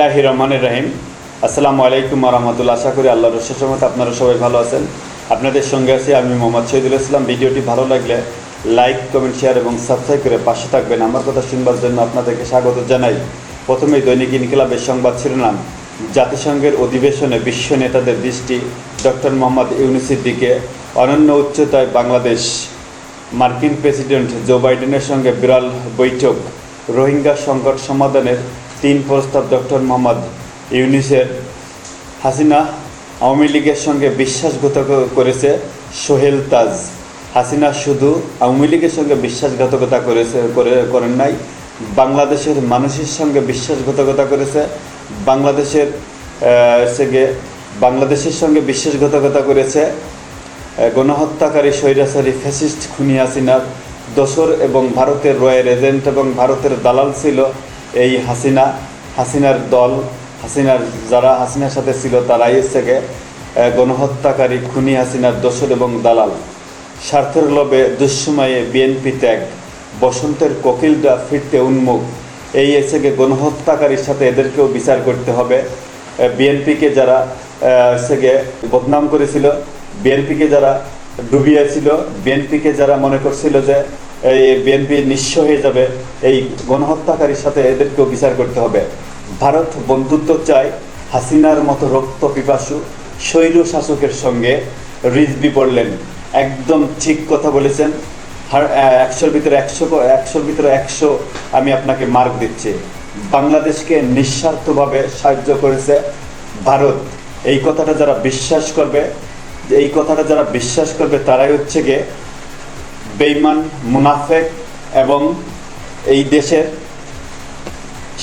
বিসমিল্লাহির রহমানের রহিম। আসসালামু আলাইকুম রহমতুল্লা আশা করি আল্লাহর রসের মতো আপনারা সবাই ভালো আছেন। আপনাদের সঙ্গে আছি আমি মোহাম্মদ শহীদুল ইসলাম। ভিডিওটি ভালো লাগলে লাইক, কমেন্ট, শেয়ার এবং সাবস্ক্রাইব করে পাশে থাকবেন। আমার কথা শুনবার জন্য আপনাদেরকে স্বাগত জানাই। প্রথমেই দৈনিক ইনকিলাবের সংবাদ শিরোনাম। জাতিসংঘের অধিবেশনে বিশ্ব নেতাদের দৃষ্টি। ডক্টর মোহাম্মদ ইউনুসির দিকে অনন্য উচ্চতায় বাংলাদেশ। মার্কিন প্রেসিডেন্ট জো বাইডেনের সঙ্গে বিরল বৈঠক। রোহিঙ্গা সংকট সমাধানের তিন প্রস্তাব ডক্টর মোহাম্মদ ইউনিসের হাসিনা আওয়ামী লীগের সঙ্গে বিশ্বাসঘাতক করেছে সোহেল তাজ। হাসিনা শুধু আওয়ামী লীগের সঙ্গে বিশ্বাসঘাতকতা করেছে, করে, করেন নাই, বাংলাদেশের মানুষের সঙ্গে বিশ্বাসঘাতকতা করেছে, বাংলাদেশের গিয়ে বাংলাদেশের সঙ্গে বিশ্বাসঘাতকতা করেছে গণহত্যাকারী স্বৈরাচারী ফ্যাসিস্ট খুনি হাসিনার দোসর এবং ভারতের রয়ের এজেন্ট এবং ভারতের দালাল ছিল এই হাসিনা, হাসিনার দল, হাসিনার যারা হাসিনার সাথে ছিল তারাই থেকে গণহত্যাকারী খুনি হাসিনার দোসর এবং দালাল। স্বার্থের লোভে দুঃসময়ে বিএনপি ত্যাগ, বসন্তের কোকিলটা ফিরতে উন্মুখ। এই এসে গণহত্যাকারীর সাথে এদেরকেও বিচার করতে হবে। বিএনপিকে যারা সেগে বদনাম করেছিল বিএনপিকে যারা ডুবিয়েছিল বিএনপিকে যারা মনে করছিল যে এই বিএনপি নিঃস্ব হয়ে যাবে। এই গণহত্যাকারীর সাথে এদেরকেও বিচার করতে হবে। ভারত বন্ধুত্ব চায় হাসিনার মতো রক্ত পিপাসু, শৈল শাসকের সঙ্গে রিজবি পড়লেন। একদম ঠিক কথা বলেছেন। একশোর ভিতরে একশো, একশোর ভিতরে একশো আমি আপনাকে মার্ক দিচ্ছি। বাংলাদেশকে নিঃস্বার্থভাবে সাহায্য করেছে ভারত। এই কথাটা যারা বিশ্বাস করবে, এই কথাটা যারা বিশ্বাস করবে তারাই হচ্ছে গিয়ে বেইমান, মুনাফেক এবং এই দেশের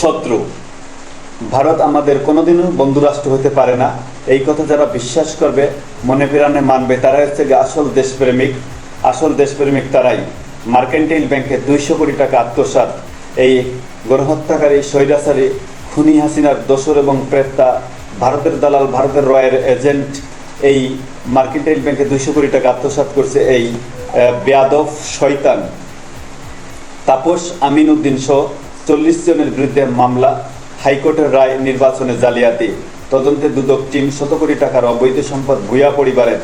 শত্রু। ভারত আমাদের কোনোদিনও বন্ধুরাষ্ট্র হতে পারে না। এই কথা যারা বিশ্বাস করবে, মনে প্রাণে মানবে তারা হচ্ছে গিয়ে আসল দেশপ্রেমিক। আসল দেশপ্রেমিক তারাই। মার্কেন্টাইল ব্যাংকে দুইশো কোটি টাকা আত্মসাৎ। এই গণহত্যাকারী, স্বৈরাচারী খুনি হাসিনার দোসর এবং প্রেত্তা ভারতের দালাল, ভারতের রয়ের এজেন্ট এই মার্কেন্টাইল ব্যাংকে দুইশো কোটি টাকা আত্মসাৎ করছে এই বেয়াদব শয়তান। তাপস আমিন উদ্দিন সহ চল্লিশ জনের বিরুদ্ধে মামলা, হাইকোর্টের রায় নির্বাচনে জালিয়াতি। তদন্তে দুদক টিম শত কোটি টাকার অবৈধ সম্পদ ভূয়া পরিবারের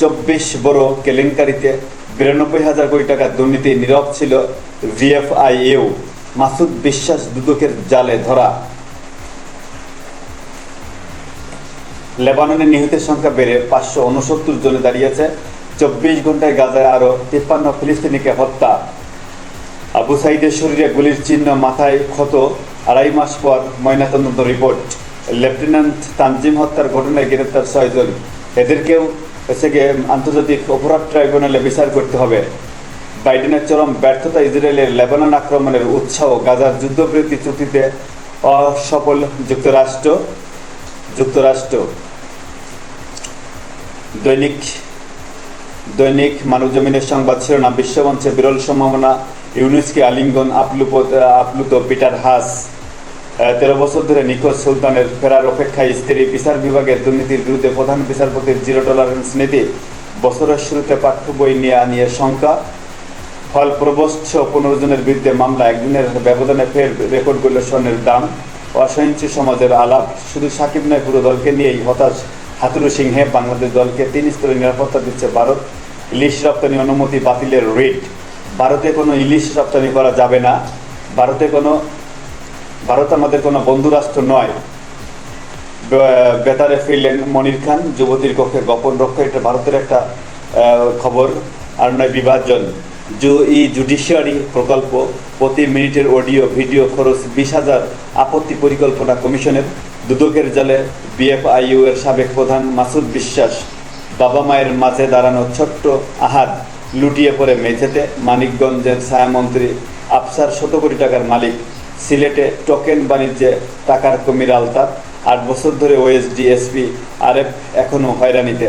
চব্বিশ বড় কেলেঙ্কারিতে বিরানব্বই হাজার কোটি টাকার দুর্নীতি নীরব ছিল ভিএফআইএউ। মাসুদ বিশ্বাস দুদকের জালে ধরা। লেবাননের নিহতের সংখ্যা বেড়ে পাঁচশো উনসত্তর জনে দাঁড়িয়েছে। চব্বিশ ঘন্টায় গাজায় আরও তিপ্পান্ন ফিলিস্তিনিকে হত্যা। আবু সাইদের শরীরে গুলির চিহ্ন মাথায় ক্ষত, আড়াই মাস পর ময়নাতদন্ত রিপোর্ট। লেফটেন্যান্ট তানজিম হত্যার ঘটনায় গ্রেপ্তার ছয়জন এদেরকেও গিয়ে আন্তর্জাতিক অপরাধ ট্রাইব্যুনালে বিচার করতে হবে। বাইডেনের চরম ব্যর্থতা ইসরায়েলের লেবানন আক্রমণের উৎসাহ গাজার যুদ্ধবিরতি চুক্তিতে অসফল যুক্তরাষ্ট্র যুক্তরাষ্ট্র। দৈনিক দৈনিক মানব জমিনের সংবাদ শিরোনাম বিশ্বমঞ্চে বিরল সম্ভাবনা, ইউনুসকে আলিঙ্গন আপ্লুপ আপ্লুত পিটার হাস। তেরো বছর ধরে নিখোঁজ সুলতানের ফেরার অপেক্ষায় স্ত্রী বিচার বিভাগের দুর্নীতির বিরুদ্ধে প্রধান বিচারপতির জিরো টলারেন্স নীতি। বছরের শুরুতে পাঠ্য বই নিয়ে নিয়ে শঙ্কা। ফল প্রবস্থ পনেরো জনের বিরুদ্ধে মামলা, একদিনের ব্যবধানে ফের রেকর্ড করল স্বর্ণের দাম। অসহিংসী সমাজের আলাপ, শুধু সাকিব নয়, পুরো দলকে নিয়েই হতাশ। হাতুরু সিংহে বাংলাদেশ দলকে তিন স্তরে নিরাপত্তা দিচ্ছে ভারত। ইলিশ রপ্তানি অনুমতি বাতিলের রেট। ভারতে কোনো ইলিশ রপ্তানি করা যাবে না। ভারতে কোনো ভারত আমাদের কোনো বন্ধুরাষ্ট্র নয়। বেতারে ফিরলেন মনির খান, যুবতীর কক্ষে গোপন রক্ষা, এটা ভারতের একটা খবর আর নয় বিভাজন। জু ই জুডিশিয়ারি প্রকল্প প্রতি মিনিটের অডিও, ভিডিও খরচ বিশ হাজার আপত্তি পরিকল্পনা কমিশনের। দুদকের জালে বিএফআইইউ এর সাবেক প্রধান মাসুদ বিশ্বাস বাবা মায়ের মাঝে দাঁড়ানো ছোট্ট আহাদ লুটিয়ে পড়ে মেঝেতে মানিকগঞ্জের ছায়ামন্ত্রী আফসার শত কোটি টাকার মালিক, সিলেটে টোকেন বাণিজ্যে টাকার কমির আলতাপ আট বছর ধরে ওএসডি এসপি আরএফ এখনও হয়রানিতে।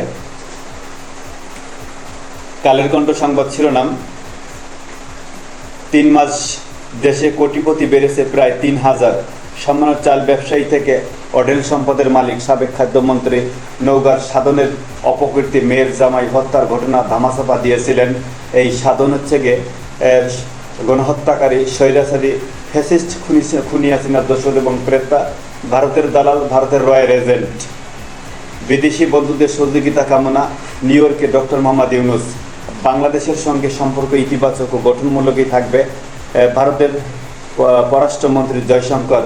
কালের কণ্ঠ সংবাদ শিরোনাম, তিন মাস দেশে কোটিপতি বেড়েছে প্রায় তিন হাজার। সামান্য চাল ব্যবসায়ী থেকে অডেল সম্পদের মালিক, সাবেক খাদ্যমন্ত্রী নৌগার সাধনের অপকীর্তি মেয়ের জামাই হত্যার ঘটনা ধামাচাপা দিয়েছিলেন। এই সাধন হচ্ছে গিয়ে গণহত্যাকারী স্বৈরাচারী ফ্যাসিস্ট খুনি খুনি হাসিনার দোষর এবং প্রেতা ভারতের দালাল, ভারতের রয়্যাল এজেন্ট। বিদেশি বন্ধুদের সহযোগিতা কামনা নিউ ইয়র্কে ডক্টর মোহাম্মদ ইউনুস। বাংলাদেশের সঙ্গে সম্পর্ক ইতিবাচক ও গঠনমূলকই থাকবে ভারতের পররাষ্ট্রমন্ত্রী জয়শঙ্কর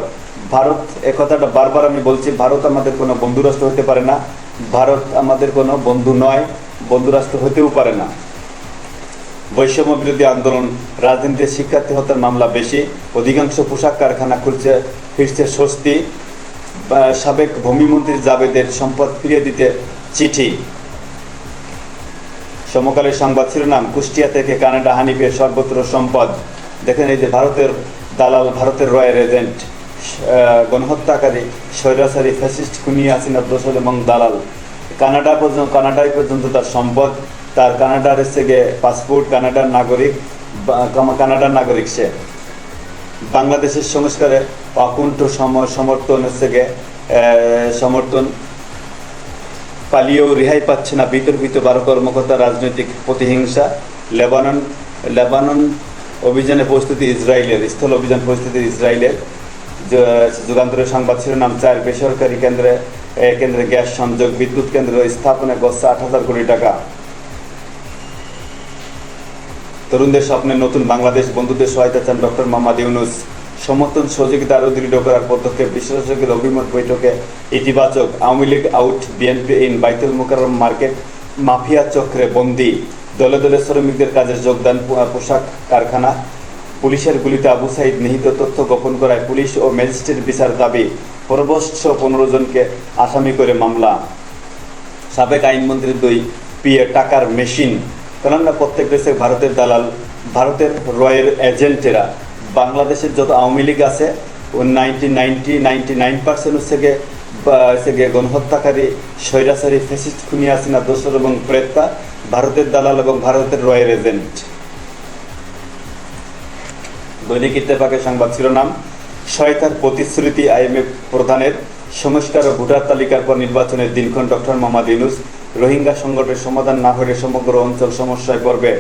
ভারত একথাটা বারবার আমি বলছি, ভারত আমাদের কোনো বন্ধুরাষ্ট্র হতে পারে না, ভারত আমাদের কোনো বন্ধু নয়, বন্ধুরাষ্ট্র হতেও পারে না। বৈষম্য বিরোধী আন্দোলন, রাজনীতিতে শিক্ষার্থী হত্যার মামলা বেশি, অধিকাংশ পোশাক কারখানা খুলছে, ফিরছে স্বস্তি সাবেক ভূমিমন্ত্রী জাবেদের সম্পদ ফিরিয়ে দিতে চিঠি। সমকালের সংবাদ শিরোনাম, কুষ্টিয়া থেকে কানাডা হানিফের সর্বত্র সম্পদ। দেখেন এই যে ভারতের দালাল, ভারতের রয়্যাল এজেন্ট। গণহত্যাকারী, স্বৈরাচারী ফ্যাসিস্ট খুনি হাসিনা দোসল এবং দালাল। কানাডা পর্যন্ত কানাডায় পর্যন্ত তার সম্পদ, তার কানাডার গিয়ে পাসপোর্ট কানাডার নাগরিক কানাডার নাগরিক সে। বাংলাদেশের সংস্কারে অকুণ্ঠ সম- সমর্থন হচ্ছে গিয়ে সমর্থন পালিয়েও রেহাই পাচ্ছে না বিতর্কিত বারো কর্মকর্তা রাজনৈতিক প্রতিহিংসা। লেবানন লেবানন অভিযানে প্রস্তুতি ইসরায়েলের, স্থল অভিযান পরিস্থিতি ইসরায়েলের। যুগান্তরের সংবাদ শিরোনাম চার বেসরকারি কেন্দ্রে কেন্দ্রে গ্যাস, সংযোগ, বিদ্যুৎ কেন্দ্র স্থাপনে গচ্ছে আট হাজার কোটি টাকা। তরুণদের স্বপ্নে নতুন বাংলাদেশ, বন্ধুদের সহায়তা চান ডক্টর মোহাম্মদ ইউনুস। সমর্থন, সহযোগিতা আরও দৃঢ় করার পদক্ষেপ বিশেষজ্ঞের অভিমত বৈঠকে ইতিবাচক Awami League out, BNP in, Baitul Mukarram market mafia চক্রে বন্দি। দলে দলে শ্রমিকদের কাজে যোগদান, পোশাক, কারখানা পুলিশের গুলিতে আবু সাইদ নিহিত তথ্য গোপন করায় পুলিশ ও ম্যাজিস্ট্রেট বিচার দাবি পরবর্ষ পনেরো জনকে আসামি করে মামলা। সাবেক আইনমন্ত্রীর দুই পিএ টাকার মেশিন। কেননা প্রত্যেক দেশে ভারতের দালাল, ভারতের রয়ের এজেন্টেরা। বাংলাদেশের যত আওয়ামী লীগ আছে, ও ninety ninety ninety nine percent হচ্ছে গিয়ে গিয়ে গণহত্যাকারী, স্বৈরাচারী ফেসিস্ট খুনি আসিনা দোসর এবং প্রেত্তা ভারতের দালাল এবং ভারতের রয়ের এজেন্ট। দৈনিক ইত্তেফাকের সংবাদ শিরোনাম, সহায়তার প্রতিশ্রুতি আইএমএফ প্রধানের, সংস্কার ও ভোটার তালিকার পর নির্বাচনের দিনক্ষণ ডক্টর মোহাম্মদ ইউনুস, রোহিঙ্গা সংকটের সমাধান না হলে সমগ্র অঞ্চল সমস্যায় পড়বে।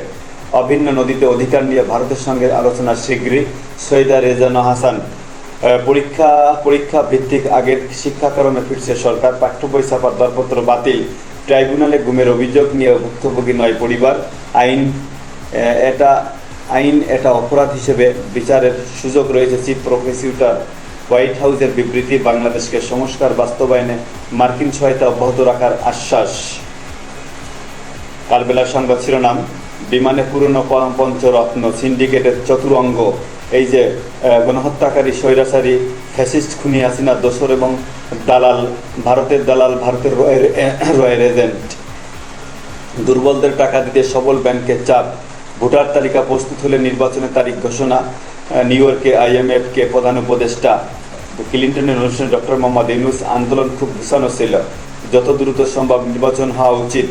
অভিন্ন নদীতে অধিকার নিয়ে ভারতের সঙ্গে আলোচনা শীঘ্রই, সৈয়দা রেজানা হাসান। পরীক্ষা পরীক্ষা ভিত্তিক আগের শিক্ষাক্রমে ফিরছে সরকার, পাঠ্য বই ছাপার দরপত্র বাতিল। ট্রাইব্যুনালে গুমের অভিযোগ নিয়ে ভুক্তভোগী নয় পরিবার। আইন এটা আইন এটা অপরাধ হিসেবে বিচারের সুযোগ রয়েছে চিফ প্রসিকিউটর হোয়াইট হাউসের বিবৃতি বাংলাদেশকে সংস্কার বাস্তবায়নে মার্কিন সহায়তা অব্যাহত রাখার আশ্বাস। কালবেলার সংবাদ শিরোনাম, বিমানে পুরনো পঞ্চরত্ন সিন্ডিকেটের চতুরঙ্গ, এই যে গণহত্যাকারী, স্বৈরাচারী, ফ্যাসিস্ট খুনি হাসিনা, দোসর এবং দালাল, ভারতের দালাল, ভারতের রয়ের এজেন্ট। দুর্বলদের টাকা দিতে সবল ব্যাংকের চাপ ভোটার তালিকা প্রস্তুত হলে নির্বাচনের তারিখ ঘোষণা নিউ ইয়র্কে আইএমএফকে প্রধান উপদেষ্টা ক্লিন্টনের অনুষ্ঠানে ডক্টর মোহাম্মদ ইউনুস আন্দোলন খুব ঘুষানো ছিল। যত দ্রুত সম্ভব নির্বাচন হওয়া উচিত।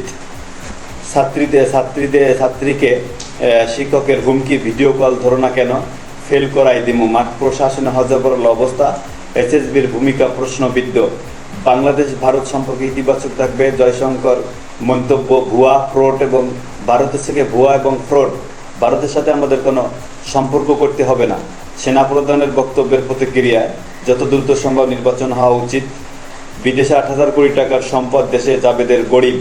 ছাত্রীদের ছাত্রীদের ছাত্রীকে শিক্ষকের হুমকি, ভিডিও কল, ধরো না কেন, ফেল করাই দিমু। মাঠ প্রশাসনে হজবরল অবস্থা, এসএসবির ভূমিকা প্রশ্নবিদ্ধ। বাংলাদেশ, ভারত সম্পর্কে ইতিবাচক থাকবে জয়শঙ্কর মন্তব্য ভুয়া, ফ্রড এবং ভারতের থেকে ভুয়া এবং ফ্রড, ভারতের সাথে আমাদের কোনো সম্পর্ক করতে হবে না। সেনাপ্রধানের বক্তব্যের প্রতিক্রিয়ায় যত দ্রুত সম্ভব নির্বাচন হওয়া উচিত। বিদেশে আট হাজার কোটি টাকার সম্পদ দেশে জাবেদের গরিব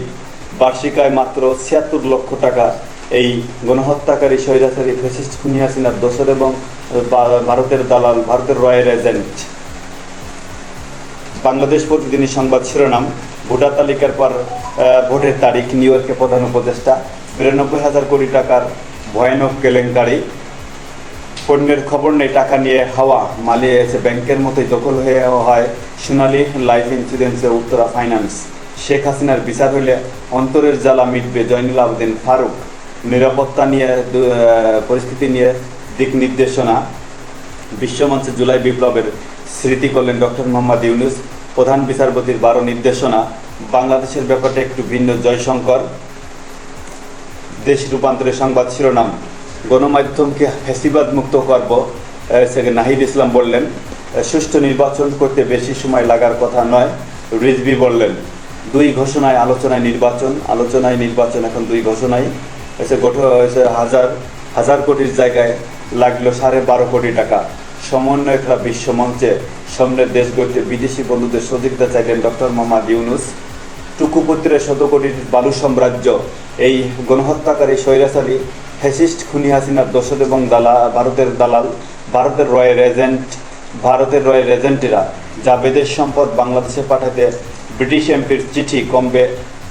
বার্ষিক আয় মাত্র ছিয়াত্তর লক্ষ টাকা এই গণহত্যাকারী স্বৈরাচারী ফেসিস্ট খুনি হাসিনার দোসর এবং ভারতের দালাল, ভারতের রয়্যাল এজেন্ট। বাংলাদেশ প্রতিদিনের সংবাদ শিরোনাম, ভোটার তালিকার পর ভোটের তারিখ, নিউ ইয়র্কে প্রধান উপদেষ্টা বিরানব্বই হাজার কোটি টাকার ভয়ানক কেলেঙ্কারি। পণ্যের খবর নেই, টাকা নিয়ে হাওয়া মালিয়ে এসে ব্যাংকের মতোই দখল হয়ে হয় সোনালী লাইফ ইন্স্যুরেন্সে উত্তরা ফাইন্যান্স। শেখ হাসিনার বিচার হইলে অন্তরের জ্বালা মিটবে জয়নুল আবদিন ফারুক। নিরাপত্তা নিয়ে পরিস্থিতি নিয়ে দিক নির্দেশনা। বিশ্বমঞ্চে জুলাই বিপ্লবের স্মৃতি করলেন ডক্টর মোহাম্মদ ইউনুস, প্রধান বিচারপতির বারো নির্দেশনা। বাংলাদেশের ব্যাপারটা একটু ভিন্ন, জয়শঙ্কর। দেশ রূপান্তরের সংবাদ শিরোনাম। গণমাধ্যমকে ফেসিবাদ মুক্ত করব নাহিদ ইসলাম বললেন। সুষ্ঠু নির্বাচন করতে বেশি সময় লাগার কথা নয়, রিজভি বললেন। দুই ঘোষণায় আলোচনায় নির্বাচন আলোচনায় নির্বাচন এখন দুই ঘোষণায় এসে গঠন হয়েছে হাজার হাজার কোটির জায়গায় লাগল সাড়ে বারো কোটি টাকা। সমন্বয় সমন্বয়করা বিশ্বমঞ্চে সামনের দেশ গড়তে বিদেশি বন্ধুদের সহযোগিতা চাইলেন ডক্টর মোহাম্মদ ইউনুস। টুকুপুত্রের শত কোটির বালু সাম্রাজ্য, এই গণহত্যাকারী স্বৈরাচারী ফ্যাসিস্ট খুনি হাসিনার দোষদ এবং দালা, ভারতের দালাল, ভারতের রয়ের এজেন্ট ভারতের রয়ের এজেন্টেরা যা বিদেশ সম্পদ বাংলাদেশে পাঠাতে ব্রিটিশ এমপির চিঠি কমবে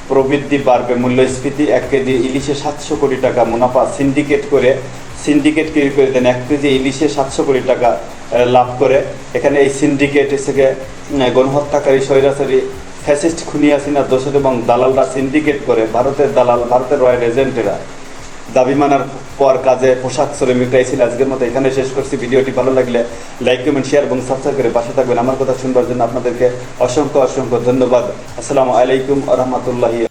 প্রবৃদ্ধি বাড়বে মূল্যস্ফীতি এক কেজি ইলিশে সাতশো কোটি টাকা মুনাফা সিন্ডিকেট করে, সিন্ডিকেট তৈরি করে দেন এক কেজি ইলিশে সাতশো কোটি টাকা লাভ করে। এখানে এই সিন্ডিকেট থেকে গণহত্যাকারী স্বৈরাচারী ফ্যাসিস্ট খুনি হাসিনার দোষর এবং দালালরা সিন্ডিকেট করে ভারতের দালাল, ভারতের রয়্যাল এজেন্টেরা দাবি মানার পর কাজে পোশাক শ্রমিকরাই মিটাইছিল। আজকের মতো এখানে শেষ করছি। ভিডিওটি ভালো লাগলে লাইক কমেন্ট শেয়ার এবং সাবস্ক্রাইব করে পাশে থাকবেন। আমার কথা শুনবার জন্য আপনাদেরকে অসংখ্য অসংখ্য ধন্যবাদ। আসসালামু আলাইকুম রহমতুল্লাহি